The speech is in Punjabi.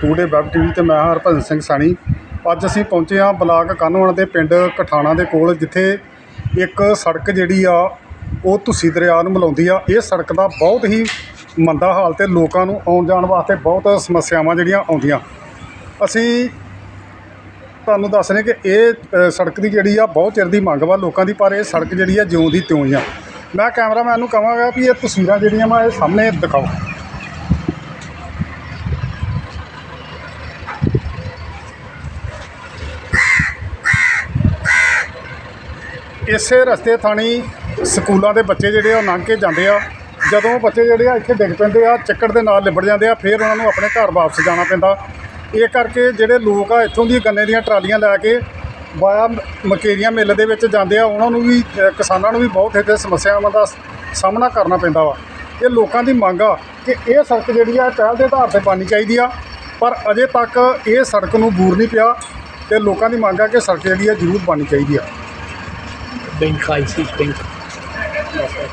ਟੂਡੇ ਵੈਬ ਟੀਵੀ ਤੇ ਮੈਂ ਹਰਭਜਨ ਸਿੰਘ ਸਾਣੀ। ਅੱਜ ਅਸੀਂ ਪਹੁੰਚੇ ਹਾਂ ਬਲਾਕ ਕਾਹਨੂੰਵਾਨ ਦੇ ਪਿੰਡ ਕਠਾਣਾ ਦੇ ਕੋਲ, ਜਿੱਥੇ ਇੱਕ ਸੜਕ ਜਿਹੜੀ ਆ, ਉਹ ਧੁੱਸੀ ਦਰਿਆ ਨੂੰ ਮਿਲਾਉਂਦੀ ਆ। ਇਹ ਸੜਕ ਦਾ ਬਹੁਤ ਹੀ ਮੰਦਾ ਹਾਲ ਤੇ ਲੋਕਾਂ ਨੂੰ ਆਉਣ ਜਾਣ ਵਾਸਤੇ ਬਹੁਤ ਸਮੱਸਿਆਵਾਂ ਜਿਹੜੀਆਂ ਆਉਂਦੀਆਂ। ਅਸੀਂ ਤੁਹਾਨੂੰ ਦੱਸ ਰਹੇ ਕਿ ਇਹ ਸੜਕ ਦੀ ਜਿਹੜੀ ਆ, ਬਹੁਤ ਚਿਰ ਦੀ ਮੰਗ ਵਾ ਲੋਕਾਂ ਦੀ, ਪਰ ਇਹ ਸੜਕ ਜਿਹੜੀ ਆ ਜਿਉਂ ਦੀ ਤਿਉਂ ਹੀ ਆ। ਮੈਂ ਕੈਮਰਾਮੈਨ ਨੂੰ ਕਹਾਂਗਾ ਵੀ ਇਹ ਤਸਵੀਰਾਂ ਜਿਹੜੀਆਂ ਵਾ, ਇਹ ਸਾਹਮਣੇ ਦਿਖਾਓ। ਇਸੇ ਰਸਤੇ ਥਾਣੀ ਸਕੂਲਾਂ ਦੇ ਬੱਚੇ ਜਿਹੜੇ ਆ, ਉਹ ਲੰਘ ਕੇ ਜਾਂਦੇ ਆ। ਜਦੋਂ ਬੱਚੇ ਜਿਹੜੇ ਆ, ਇੱਥੇ ਡਿੱਗ ਪੈਂਦੇ ਆ ਚੱਕੜ ਦੇ ਨਾਲ ਲਿਬੜ ਜਾਂਦੇ ਆ, ਫਿਰ ਉਹਨਾਂ ਨੂੰ ਆਪਣੇ ਘਰ ਵਾਪਸ ਜਾਣਾ ਪੈਂਦਾ। ਇਹ ਕਰਕੇ ਜਿਹੜੇ ਲੋਕ ਆ, ਇੱਥੋਂ ਦੀ ਗੰਨੇ ਦੀਆਂ ਟਰਾਲੀਆਂ ਲੈ ਕੇ ਵਾਇਆ ਮਕੇਰੀਆਂ ਮਿੱਲ ਦੇ ਵਿੱਚ ਜਾਂਦੇ ਆ, ਉਹਨਾਂ ਨੂੰ ਵੀ ਕਿਸਾਨਾਂ ਨੂੰ ਵੀ ਬਹੁਤ ਇੱਥੇ ਸਮੱਸਿਆਵਾਂ ਦਾ ਸਾਹਮਣਾ ਕਰਨਾ ਪੈਂਦਾ ਵਾ। ਇਹ ਲੋਕਾਂ ਦੀ ਮੰਗ ਆ ਕਿ ਇਹ ਸੜਕ ਜਿਹੜੀ ਆ, ਪਹਿਲ ਦੇ ਆਧਾਰ ਤੇ ਬਣਨੀ ਚਾਹੀਦੀ ਆ, ਪਰ ਅਜੇ ਤੱਕ ਇਹ ਸੜਕ ਨੂੰ ਬੂਰ ਨਹੀਂ ਪਿਆ ਤੇ ਲੋਕਾਂ ਦੀ ਮੰਗ ਆ ਕਿ ਸੜਕ ਜਿਹੜੀ ਆ, ਜ਼ਰੂਰ ਬਣਨੀ ਚਾਹੀਦੀ ਆ। 25, 6, 20. Yes, sir.